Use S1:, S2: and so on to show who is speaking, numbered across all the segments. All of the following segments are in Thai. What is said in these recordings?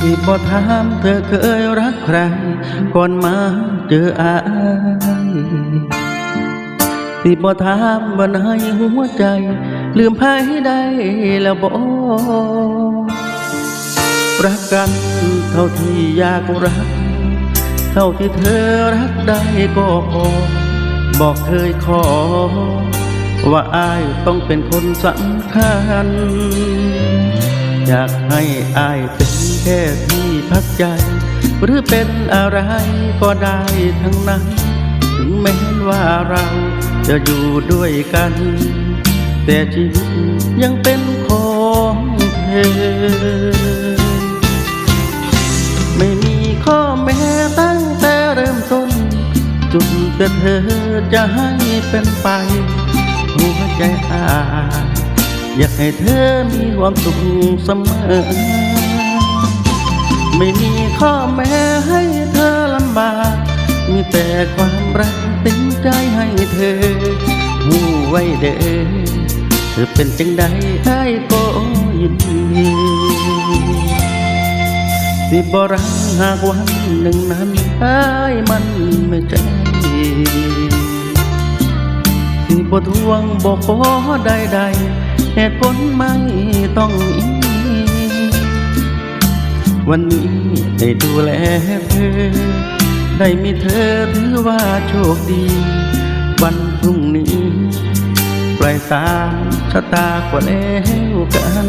S1: ที่บ่ถามเธอเคยรักใคร ก่อนมาเจออายที่บ่ถามว่าในหัวใจ ลืมไผได้แล้วบ่รักกันเท่าที่อยากรัก เท่าที่เธอรักได้ก็พอบอกเคยขอ ว่าอายต้องเป็นคนสำคัญ อยากให้อายเป็น แค่ที่พักใจ หรือเป็นอะไรก็ได้ทั้งนั้น ถึงแม้ว่าเราจะอยู่ด้วยกัน แต่ชีวิตยังเป็นของเธอ ไม่มีข้อแม้ตั้งแต่เริ่มต้นจุดเกิดเธอจะให้เป็นไป หัวใจอาอยากให้เธอมีความสุขเสมอ ไม่มีข้อแม้ให้เธอลำบาก มีแต่ความรักเต็มใจให้เธอหูไว้เด้อเธอเป็นจังใดให้ก็ยินดีสิบรักหากวันหนึ่งนั้นไอ้ายมันไม่ใจที่บ่ทวงบ่ขอใดๆเหตุผลไม่ต้องมี วันนี้ได้ดูแลเธอ ได้มีเธอถือว่าโชคดี วันพรุ่งนี้ปล่อยตามชะตากว่าแล้วกัน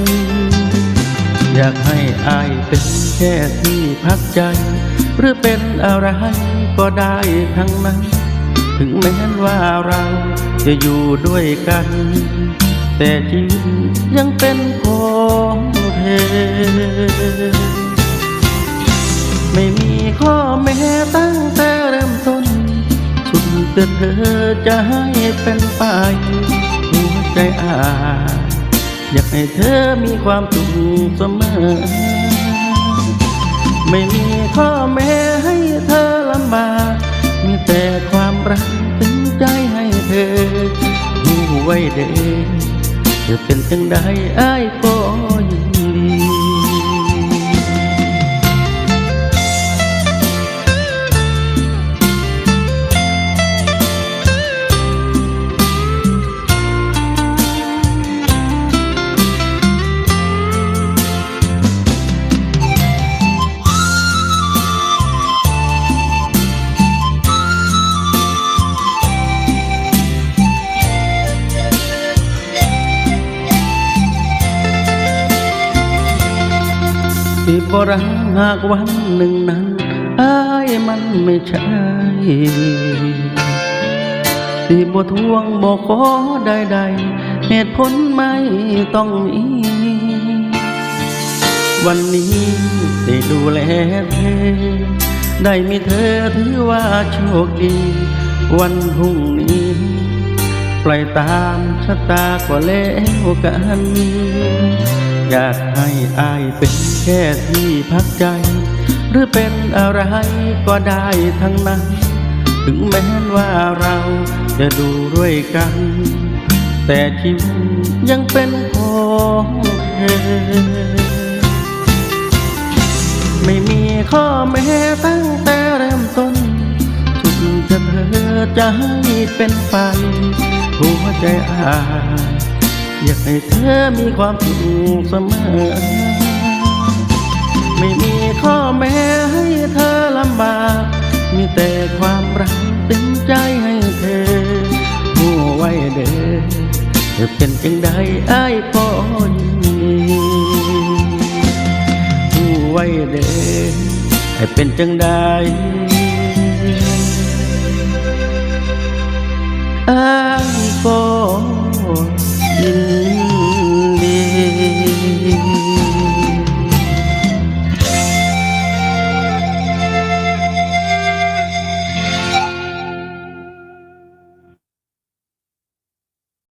S1: อยากให้อายเป็นแค่ที่พักใจ หรือเป็นอะไรก็ได้ทั้งนั้น ถึงแม้ว่าเราจะอยู่ด้วยกัน แต่ชีวิตยังเป็นของเธอ ไม่มีข้อแม้ตั้งแต่เริ่มต้น สุดเกิดเธอจะให้เป็นไปหัวใจอาอยากให้เธอมีความสุขเสมอ ไม่มีข้อแม้ให้เธอลำบาก มีแต่ความรักตึงใจให้เธอหูไว้เด้อจะเป็นจังใดอ้ายก็ ที่บรังหากวันหนึ่งนั้นอายมันไม่ใช่ที่บ่ทวงบ่ขอใดๆเหตุผลไม่ต้องมี วันนี้ได้ดูแลเธอได้มีเธอถือว่าโชคดี วันพรุ่งนี้ ปล่อยตามชะตาก็แล้วกัน อยากให้อายเป็นแค่ที่พักใจ หรือเป็นอะไรก็ได้ทั้งนั้น ถึงแม้ว่าเราจะดูด้วยกัน แต่ชีวิตยังเป็นของเธอไม่มีข้อแม้ตั้งแต่เริ่มต้นสุดจะเธอจะให้เป็นไปหัวใจอาย อยากให้เธอมีความสุขเสมอ ไม่มีข้อแม้ให้เธอลำบาก มีแต่ความรักเต็มใจให้เธอหัวไว้เด้อจะเป็นจังใดอ้ายก็ยินดีผู้ไว้เด้อให้เป็นจังใดอ้าย